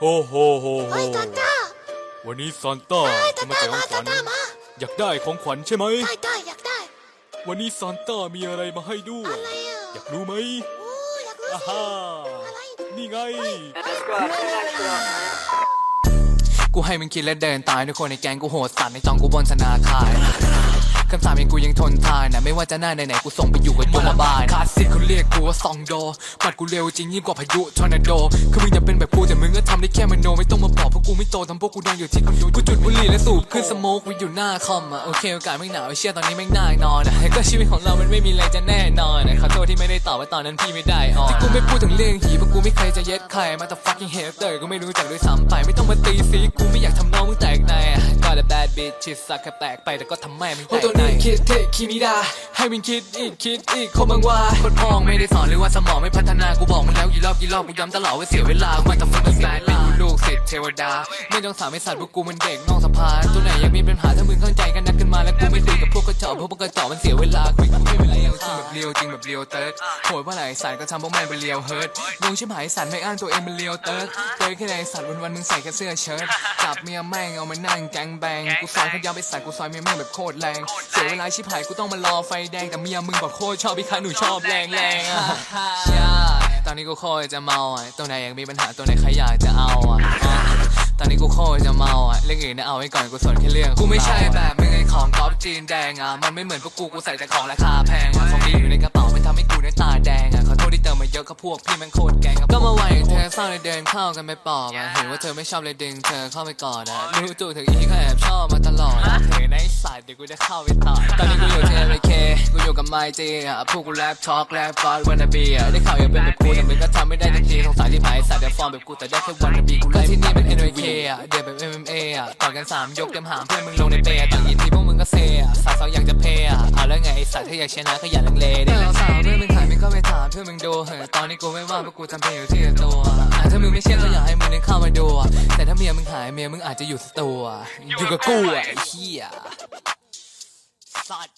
โฮโฮโฮโฮเฮ้ยตาตาวันนี้ซานต้าเฮ้ยจะตามาตาแจกขมาองขตาวัญตามาอยากได้ของขวัญใช่ไหม ได้ได้อยากได้ วันนี้ซานต้ามีอะไรมาให้ด้วย อะไรอะอยากรู้ไหมโอ้อยากรู้อ่าสิฮ่าอะไรนี่ไง กูให้มึงคิดและเดินตายทุกคนในแก๊งกูโหดสัตว์ในจองกูบนธนาคารคำสาปยังกูยังทนทานนะไม่ว่าจะหน้าไหนๆกูส่งไปอยู่กับตัวบ้านคลาสสิกเขาเรียกกูว่าซองโดปัดกูเร็วจริงยิ่งกว่าพายุทอร์นาโดคือมึงจะเป็นแบบกูแต่มึงก็ทำได้แค่มโนไม่ต้องมาบอกเพราะกูไม่โตทำพวกกูนอนอยู่ที่คอนโดกูจุดบุหรี่และสูบขึ้นสโมกไว้อยู่หน้าคอมอะโอเคโอกาสไม่หนาวไอ้เชี่ยตอนนี้แม่งน่านอนอะก็ชีวิตของเรามันไม่มีอะไรจะแน่นอนอะขอโทษที่ไม่ได้ตอบว่าตอนนั้นพี่ไม่ได้ออนที่กูไม่พูดถึงเรื่องหีเพราะกูไม่เคยจะเย็ดใครมาแต่ fucking hater ก็ไม่รู้จักด้วยซ้ำไปไม่ต้องมาตีซีกูไม่อยากทำน้องมึงแตกในอะก็แต่ bad bitch ชิสักแค่แตกไปแต่ก็ทำแม่มึงแตกในคิดเทคิมิดาให้มึงคิดอีกคิดอีกคนบางว่าคนพองไม่ได้สอนหรือว่าสมองไม่พัฒนากูบอกมึงแล้ว กี่รอบกี่รอบกูย้ำตลอดว่าเสียเวลามันจะฟังแสนเป็นลูกศิษย์เทวดาไม่ต้องสามไอ้สัตว์พวกกูมันเด็กนอกสภาตัวไหนยังมีปัญหาถ้ามึงเข้าใจกันนัดกันมาแล้วกูไม่คุยกับพวกกระจอกพราะพวกกระจอกมันเสียเวลาคุยกูไม่เวลาอย่างจริงแบบเลียวจริงแบบเลียวเติร์ดโหดว่าไหนสัตว์ก็ทำพวกแม่งเป็นเลียวเฮิร์ตงงชิบหายสัตว์ไม่อ้างตัวเองเป็นเลียวเติร์ดเติร์ดแค่ไหนสัตว์วันวันมึงใส่แค่เสื้อเชิ้ตจับเมียแม่งเอามานั่งแก๊งแบงกูซอยเขาย้ำไปใส่กูซอยเมียแม่งแบบโคตรแรงเสียเวลาชิบหายกูต้องมารอไฟแดงแต่เมียมึงบอกโคตรชอบพี่ค้าหนูชอบแรงแรงอะ ตอนนี้กูโคตรจะเมาอะตัวไหนยังมีปัญหาตัวไหนใครอยากจะเอาอะอะตอนนี้กูโคตรจะเมาอะเรื่องอื่นนะเอาไว้ก่อนกูสนแค่เรื่องกูไม่ใช่แบบมึงไอ้ของก๊อปจีนแดงอะมันไม่เหมือนพวกกูกูใส่แต่ของราคาแพงอะของดีอยู่ในกระเป๋ามันทำให้กูได้ตาแดงอะขอโทษที่เติมมาเยอะก็พวกพี่แม่งโคตรแกงอะก็มาไหวเธอเศร้าเลยเดินเข้ากันไม่ปอบอะเห็นว่าเธอไม่ชอบเลยดึงเธอเข้าไปกอดอะรู้ตัวเธออีกก็แอบชอบมาตลอดอะเธอในสายเดี๋ยวกูจะเข้าไปต่อตอนนี้กูอยู่ที่ MK กูอยู่กับไมจีอะพวกกูแรปทอล์กแรปฟอสวันนาบีอะได้ข่าวยังเป็นแบบกูแต่มึงก็ทำไม่ได้ทันทีสงสารที่หายสัตว์เดี๋ยวฟอร์มแบบกูแต่ได้แค่วันนาบีกูไล่ที่นี่เป็น NYK อะเดี๋ยวแบบ MMA อะต่อยกันสามยกเต็มหางเพื่อนมึงลงในเปย์อะต่อยยินทีพวกมึงก็เซอะสาวสาวอยากจะเพย์อะเอาแล้วไงไอ้สัตว์ถ้าอยากชนะก็อย่าลังเลดิสาวเพื่อนมึงหายไม่ก็ไปถามเพื่อนมึงดูเฮ้ยตอนนี้กูไม่ว่างเพราะกูทำเพลงอยู่ที่ตัวอะถ้ามึงไม่เชื่อก็อยากให้มึงเดินเข้ามาดูอะแต่ถ้าเมียมึงหายเมียมึงอาจจะอยู่สตูอะอยู่กับกูอะไอ้เหี้ยสัตว์